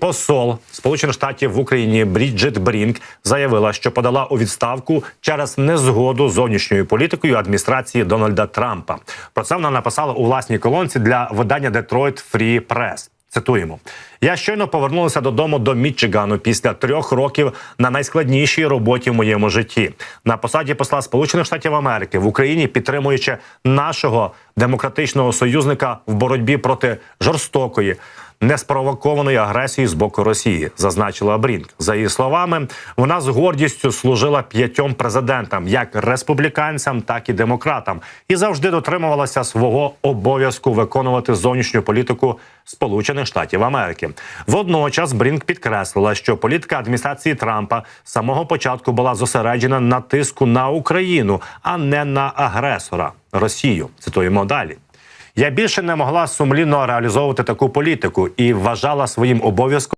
Посол Сполучених Штатів в Україні Бріджит Брінк заявила, що подала у відставку через незгоду з зовнішньою політикою адміністрації Дональда Трампа. Про це вона написала у власній колонці для видання Detroit Free Press. Цитуємо: я щойно повернулася додому до Мічигану після трьох років на найскладнішій роботі в моєму житті на посаді посла Сполучених Штатів Америки в Україні, підтримуючи нашого демократичного союзника в боротьбі проти жорстокої. Неспровокованої агресії з боку Росії, зазначила Брінк. За її словами, вона з гордістю служила п'ятьом президентам, як республіканцям, так і демократам, і завжди дотримувалася свого обов'язку виконувати зовнішню політику Сполучених Штатів Америки. Водночас Брінк підкреслила, що політика адміністрації Трампа з самого початку була зосереджена на тиску на Україну, а не на агресора Росію. Цитуємо далі. Я більше не могла сумлінно реалізовувати таку політику і вважала своїм обов'язком.